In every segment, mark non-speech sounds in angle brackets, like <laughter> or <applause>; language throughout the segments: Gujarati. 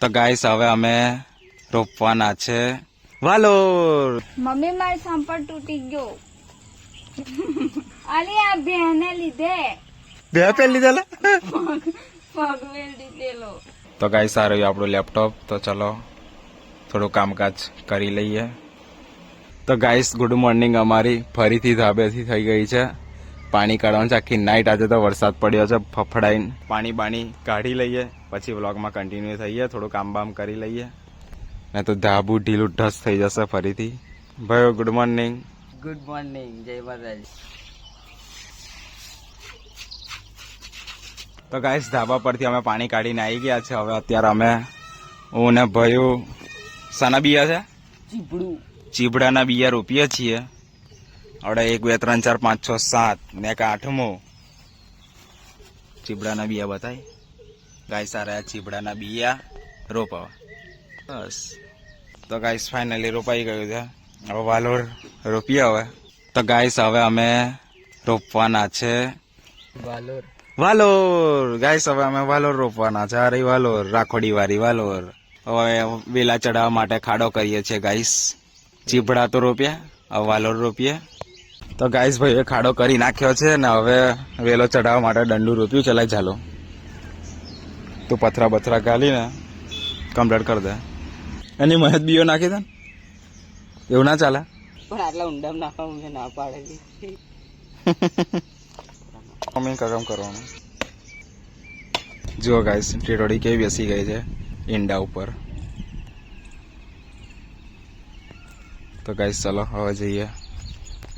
તો ગાઈસ હવે અમે રોપવાના છે. વાલોર! મમ્મી મારો સંપર્ક તૂટી ગયો. અલી આ બેને લીધે. બે પેલી લીધેલા? પગવેલ લીધેલો તો ગાઈસ આ રહ્યું આપણું લેપટોપ તો ચલો થોડું કામકાજ કરી લઈએ. તો ગાઈસ ગુડ મોર્નિંગ અમારી. ફરીથી ધાબેથી થઈ ગઈ છે. પાણી કાઢવાનું છે. આખી નાઇટ આજે તો વરસાદ પડ્યો છે. ફફડાઈને પાણી બાણી કાઢી લઈએ. પછી વ્લોગમાં કન્ટિન્યુ થઈએ થોડું કામ બામ કરી લઈએ. ને તો ધાબુ ઢીલું ઢસ થઈ જશે ફરીથી. ભાઈઓ ગુડ મોર્નિંગ ગુડ મોર્નિંગ જય માતાજી. તો ગાઈસ ધાબા પરથી અમે પાણી કાઢીને આવી ગયા છે. હવે અત્યારે અમે હું ને ભાઈઓ શાના બિયા છે? ચીબડું. ચીબડાના બિયા રોપીએ છીએ. આપણે એક બે ત્રણ ચાર પાંચ છ સાત ને એક આઠમો. ચીબડાના બિયા બતાય. ગાય સારા ચીબડાના બિયા રોપાવા. બસ. તો ગાઈસ ફાઇનલી રોપાઈ ગયું છે. હવે વાલોર રોપીએ હવે. તો ગાઈસ હવે અમે રોપવાના છે. વાલોર. વાલોર! ગાઈસ હવે અમે વાલોર રોપવાના છે. અરે વાલોર રાખોડી વાળી વાલોર. હવે વેલા ચડાવવા માટે ખાડો કરીએ છીએ ગાઈસ. ચીભડા તો રોપ્યા હવે વાલોર રોપીએ. તો ગાઈસ ભાઈ ખાડો કરી નાખ્યો છે ને હવે વેલો ચડાવવા માટે દંડુ રોપ્યું. છે લાય ચાલો. તું પથરા બથરા ગાલીને કમ્પ્લીટ કરી દે. એની મહેત બીઓ નાખી દે એવું ના ચાલે? પણ આટલા ઊંડામાં નાખવા મને ના પાડેલી <laughs> મમ્મી કામ કરવાનું. જુઓ ગાઈસ ટીટોડી કેવી બેસી ગઈ છે ઈંડા ઉપર. તો ગાઈસ ચલો હવે જઈએ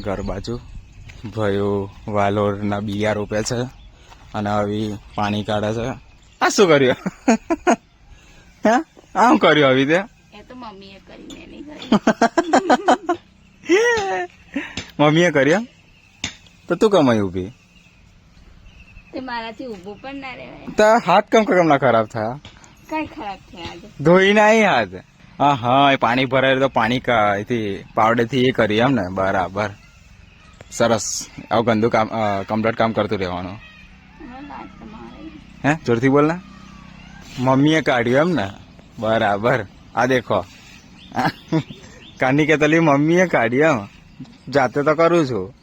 ઘર બાજુ. ભાઈઓ વાલોરના બિયા રોપે છે અને આવી પાણી કાઢે છે. આ શું કર્યું? હે? આમ કર્યું આવી તે મમ્મીએ કર્યું <laughs> તો તું કમાઈ ઊભી? તે મારાથી ઊભું પણ ના રહેવાય. તો હાથ કમ કમ ના ખરાબ થયા? કઈ ખરાબ થયા ધોઈ ના હાથ? હા હા એ પાણી ભરાયેલું તો પાણી એથી પાવડેથી એ કરી એમ ને બરાબર. સરસ. આવું ગંદુ કામ કમ્પ્લીટ કામ કરતું રહેવાનું. હે? જોરથી બોલ ને. મમ્મીએ કાઢ્યું એમ ને બરાબર. આ દેખો. કાની કે તલી મમ્મીએ કાઢ્યું એમ. જાતે તો કરું છું.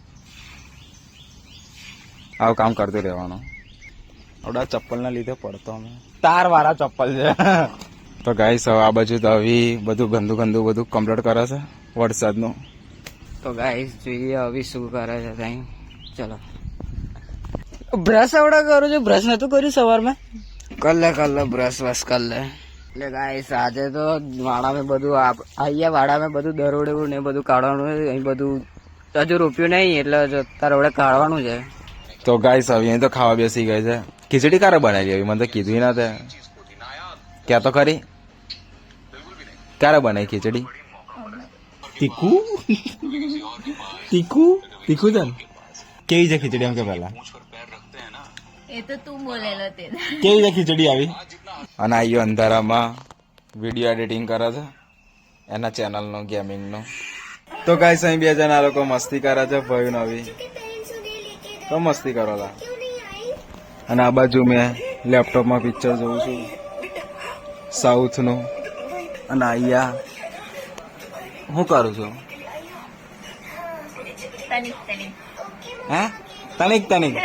આવું કામ કરતું રહેવાનું. આવડા ચપ્પલના લીધે પડતો અમે. તાર વાળા ચપ્પલ છે. તો ગાઈસ હવે આ બાજુ તો હવે બધું ગંદુ ગંદુ બધું કમ્પ્લીટ કરે છે. વરસાદનું. તો ગાઈસ જોઈએ હવે શું કરે છે ત્યાં ચલો. બ્રશ આવડા કરું છું. બ્રશ નતું કર્યું સવારમાં? કર લે કર લે બ્રશ બસ કર લે એટલે ગાઈસ આજે તો વાડામાં બધું આપ- અહીંયા વાડામાં બધું દરોડેવું ને બધું કાઢવાનું છે. અહીં બધું હજુ રોપ્યું નહીં એટલે જો તારે વડે કાઢવાનું છે. તો ગાઈસ હવે અહીં તો ખાવા બેસી ગઈ છે. ખીચડી કારે બનાવી આવી? મને તો કીધું ના તે. ક્યાં તો ખરી? ક્યારે બનાવી ખીચડી? તીખું? તીખું? તીખું છે કેવી છે ખીચડી એમ કે પહેલા? એ તો તું બોલેલો તે. કેવી રીતે ખીચડી આવી? અને આયો અંધારામાં વીડિયો એડિટિંગ કરે છે. એના ચેનલનો ગેમિંગનો તો ગાઈસ અહીં બે જણા લોકો મસ્તી કરે છે ભાઈ નવી તો મસ્તી કરો લા. અને આ બાજુ મેં લેપટોપમાં પિક્ચર જોઉં છું. સાઉથનું અને અહીંયા હું કરું છું? તનિક તનિક. હે? તનિક તનિક.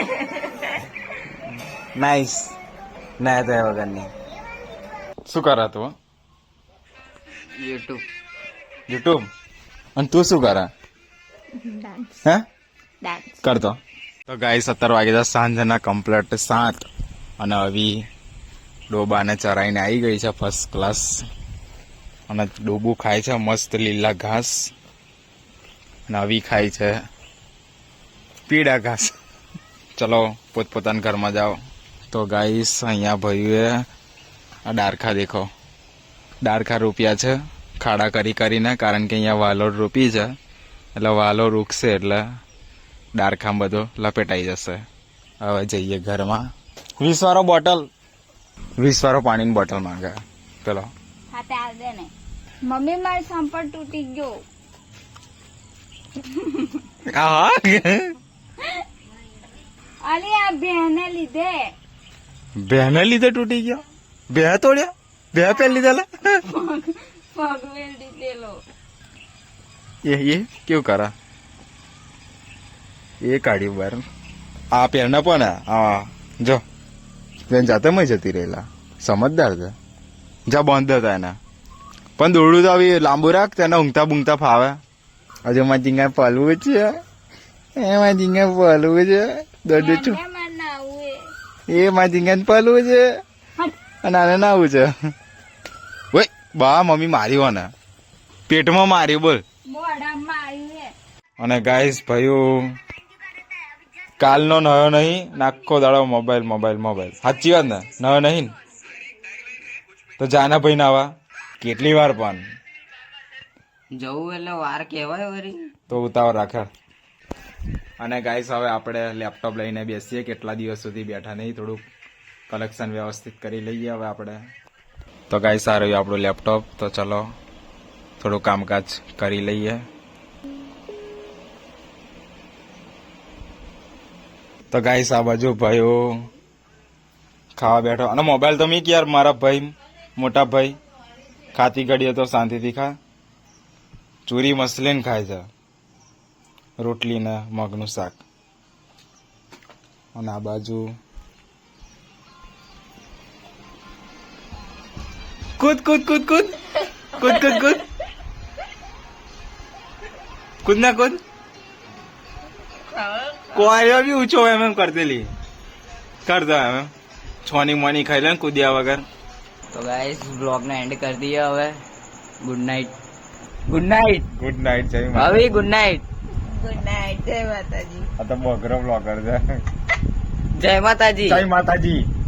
નાઈસ ના તો એ વગરની શું કરા તું? યુટ્યુબ યુટ્યુબ અને તું શું કરા? હે? કરતો. તો ગાય સત્તર વાગે તો સાંજના કમ્પ્લેટ સાત. અને આવી ડોબાને ચરાઈને આવી ગઈ છે ફર્સ્ટ ક્લાસ અને ડોબું ખાય છે મસ્ત લીલા ઘાસ. અને આવી ખાય છે પીળા ઘાસ. ચલો પોતપોતાના ઘરમાં જાઓ. તો ગાઈસ અહીંયા ભાઈઓએ આ ડારખા દેખો. ડારખા રોપ્યા છે. ખાડા કરી કરીને કારણ કે અહીંયા વાલોર રોપી છે. એટલે વાલો રૂકશે એટલે ડારખા બધો લપેટાઈ જશે. હવે જઈએ ઘરમાં. વીસ વાળો બોટલ. વીસ વાળો પાણીની બોટલ માંગે. પેલો. હા તે ને. મમ્મી મારો સંપર્ક તૂટી ગયો. હા? અલી આ બેને લીધે. બેને લીધે તૂટી ગયો? બે તોડ્યા? બે પેલ દીધેલો એ એ કેવું કરા? એ કાઢ્યું બાર. આ પેરના પણ હા જો. બેન જાતે મય જતી રહેલા. સમજદાર છે. જા બંધ હતા એના. પણ દોડું તો આવી લાંબુ રાખ તેને ઊંઘતા બૂંઘતા ફાવે. હજુ માં જીંગા પલવું છે. એ એમાં જીંગા પલવું છે. દોડું છું માર એ એ માં જીંગા પલવું છે. અને આને નાવું છે. ઓય બા મમ્મી માર્યો હોને પેટમાં માર્યો બોલ. અને ગાઈસ ભાઈઓ કાલનો નયો નહીં નાખો દાડો મોબાઈલ મોબાઈલ મોબાઈલ સાચી વાત ને? નયો નહીં? તો જાના ભાઈ નાવા કેટલી વાર પણ. જવું એટલે વાર કહેવાય વરી. તો ઉતાવળ રાખે અને ગાઈસ હવે આપણે લેપટોપ લઈને બેસીએ. કેટલા દિવસ સુધી બેઠા નહીં? થોડુંક કલેક્શન વ્યવસ્થિત કરી લઈએ હવે આપણે. તો ગાઈસ આ રહ્યું આપણું લેપટોપ તો ચલો, થોડું કામકાજ કરી લઈએ. તો ગાઈસ આ બાજુ ભાઈઓ ખાવા બેઠો. અને મોબાઈલ તો મીક યાર, મારા ભાઈ, મોટા ભાઈ. ખાતી ઘડીએ તો શાંતિથી ખા. ચૂરી મસલીન ખાય છે. રોટલી ને મગનું શાક. અને આ બાજુ કૂદ કૂદ કૂદ કૂદ. કૂદ કૂદ કૂદ. કૂદ ના કૂદ. કોરિયો બી ઊંચો એમ એમ કરતેલી. કરતા એમ એમ. છોની મોની ખાઈ લે કૂદ્યા વગર. તો ગાઈસ બ્લોગ ને એન્ડ કરી દઈએ હવે. Good night good night good night જય હવે ગુડ નાઇટ ગુડ નાઇટ. જય માતાજી. આ તો બગરો બ્લોગર છે. જય માતાજી. જય માતાજી.